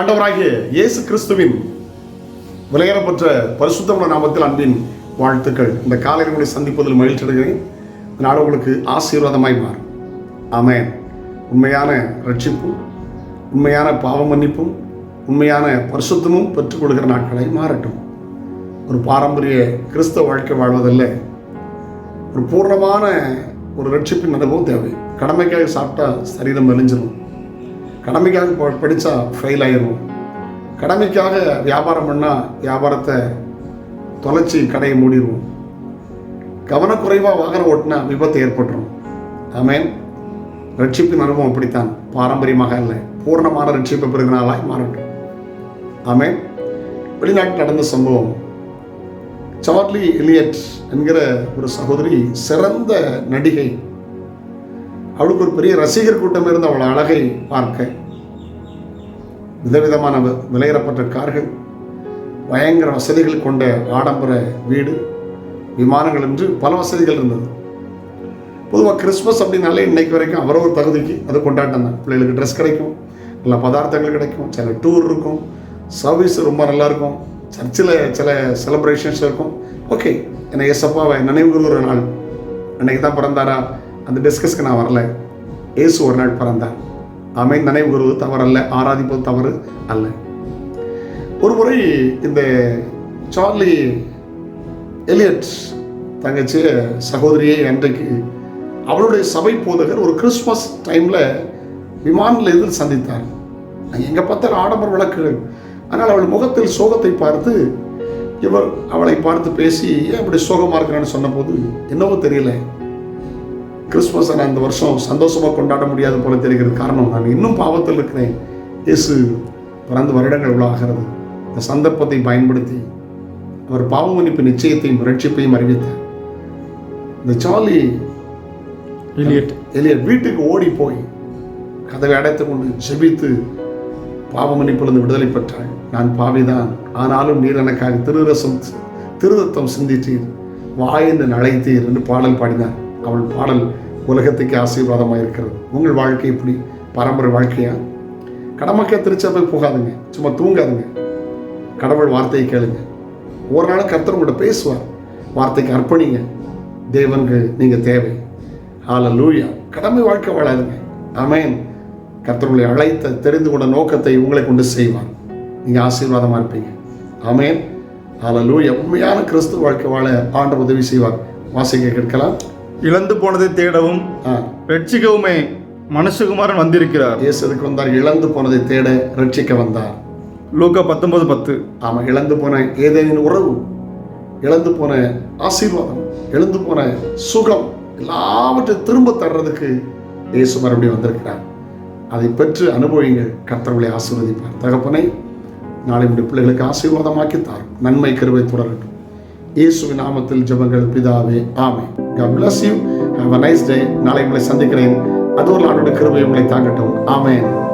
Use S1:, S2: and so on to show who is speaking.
S1: ஆண்டவராகிய இயேசு கிறிஸ்துவின் விலையேறப்பட்ட பரிசுத்தமான நாமத்தில் அன்பின் வாழ்த்துக்கள். இந்த காலையில் உங்களை சந்திப்பதில் மகிழ்ச்சி அடைகிறேன். இந்த நாடு உங்களுக்கு ஆசீர்வாதமாய் மாறும். ஆமென். உண்மையான ரட்சிப்பும் உண்மையான பாவ மன்னிப்பும் உண்மையான பரிசுத்தமும் பெற்றுக்கொள்கிற நாட்களை மாறட்டும். ஒரு பாரம்பரிய கிறிஸ்தவ வாழ்க்கை வாழ்வதில் ஒரு பூர்ணமான ஒரு ரட்சிப்பின் அனுபவம் தேவை. கடமைக்காக சாப்பிட்டா சரீரம் மெலிஞ்சிடும் கடமைக்காக ப- ஃபெயில் ஆயிரும். கடமைக்காக வியாபாரம் பண்ணால் வியாபாரத்தை தொலைச்சி கடையை மூடிடுவோம் கவனக்குறைவாக வாகனம் ஓட்டினா விபத்து ஏற்பட்டுரும். ஆமேன். ரட்சிப்பின் அனுபவம் அப்படித்தான். பாரம்பரியமாக இல்லை பூர்ணமான ரட்சிப்பை பெறுகிற மாறட்டும். ஆமேன். வெளிநாட்டில் நடந்த சம்பவம். சார்லி எலியட் என்கிற ஒரு சகோதரி சிறந்த நடிகை அவளுக்கு ஒரு பெரிய ரசிகர் கூட்டம் இருந்து அவள் அழகை பார்க்க. விதவிதமான விலையிடப்பட்ட கார்கள் பயங்கர வசதிகள் கொண்ட ஆடம்பர வீடு விமானங்கள் என்று பல வசதிகள் இருந்தது. பொதுவாக கிறிஸ்மஸ் அப்படின்னாலே இன்னைக்கு வரைக்கும் அவரவர் தகுதிக்கு அது கொண்டாட்டம் தான். பிள்ளைகளுக்கு ட்ரெஸ் கிடைக்கும் நல்ல பதார்த்தங்கள் கிடைக்கும் சில டூர் இருக்கும் சர்வீஸ் ரொம்ப நல்லா இருக்கும் சர்ச்சில் சில செலப்ரேஷன்ஸ் இருக்கும். ஓகே என்னை ஏசப்பாவை நினைவுகள் ஒரு நாள். அன்னைக்கு தான் பிறந்தாரா? அந்த டிஸ்கஸ்க்கு நான் வரல. இயேசு ஒரு நாள் பிறந்தார். அமைந்த நினைவு கூறுவது தவறல்ல ஆராதிப்பது தவறு அல்ல. ஒரு முறை இந்த சார்லி எலியட் தங்கச்சி சகோதரியை அன்றைக்கு அவளுடைய சபை போதகர் ஒரு கிறிஸ்மஸ் டைமில் விமானில் இருந்து சந்தித்தார். எங்கே பார்த்தாலும் ஆடம்பர விளக்குகள். ஆனால் அவள் முகத்தில் சோகத்தை பார்த்து இவர் அவளை பார்த்து பேசி ஏன் அப்படி சோகமாக இருக்கிறான்னு சொன்னபோது என்னவோ தெரியல. கிறிஸ்மஸை நான் இந்த வருஷம் சந்தோஷமாக கொண்டாட முடியாது போல தெரிகிறது. காரணம் நான் இன்னும் பாவத்தில் இருக்கிறேன். இயேசு பிறந்து வருடங்கள் இவ்வளோ ஆகிறது. இந்த சந்தர்ப்பத்தை பயன்படுத்தி அவர் பாவ மன்னிப்பு நிச்சயத்தையும் ரட்சிப்பையும் அறிவித்தார். இந்த சார்லி
S2: எலியட்.
S1: எலியட் வீட்டுக்கு ஓடி போய் கதவை அடைத்து கொண்டு செபித்து பாவ மன்னிப்பிலிருந்து விடுதலை பெற்றாள் நான் பாவிதான். ஆனாலும் நீர் எனக்காக திருரசம் திருரத்தம் சிந்தித்தீர். வாயென்று அழைத்தீர் என்று பாடல் பாடினார். அவள் பாடல் உலகத்துக்கு ஆசீர்வாதமாக இருக்கிறது. உங்கள் வாழ்க்கை எப்படி? பரம்பரை வாழ்க்கையா? கடமைக்க திருச்சபை போகாதுங்க. சும்மா தூங்காதுங்க. கடவுள் வார்த்தையை கேளுங்க. ஒரு நாள் கர்த்தர் உங்கள்கிட்ட பேசுவார். வார்த்தைக்கு அர்ப்பணிங்க. தேவனுக்கு நீங்கள் தேவை. ஹalleluya கடமை வாழ்க்கை வாழாதுங்க. அமேன் கர்த்தர் அழைத்த தெரிந்து கொண்ட நோக்கத்தை உங்களை கொண்டு செய்வார். நீங்கள் ஆசீர்வாதமாக இருப்பீங்க. அமேன் ஆள லூயா உண்மையான கிறிஸ்துவ வாழ்க்கை வாழ ஆண்டு உதவி செய்வார். வாசிக்க கேட்கலாம்.
S2: இழந்து போனதை தேடவும் ரட்சிக்கவுமே மனுஷகுமாரன் வந்திருக்கிறார்.
S1: இயேசுக்கு வந்தார் இழந்து போனதை தேட ரட்சிக்க வந்தார்.
S2: லூக்கா பத்தொன்பது பத்து.
S1: ஆமாம் இழந்து போன ஏதேனின் உறவு இழந்து போன ஆசீர்வாதம் இழந்து போன சுகம் எல்லாவற்றையும் திரும்ப தர்றதுக்கு இயேசு மறுபடியும் வந்திருக்கிறார். அதை பெற்று அனுபவிங்கள் கர்த்தர்களை ஆசீர்வதிப்பார். தகப்பனை நாளை உடைய பிள்ளைகளுக்கு ஆசீர்வாதமாக்கி தார் நன்மை கருவை தொடரட்டும். இயேசுவின் நாமத்தில் ஜெபங்கள் பிதாவே ஆமே God bless you. Have a nice day. நாளை உங்களை சந்திக்கிறேன். அது ஒரு நாளோட கிருபை உங்களை தாங்கட்டும். ஆமேன்.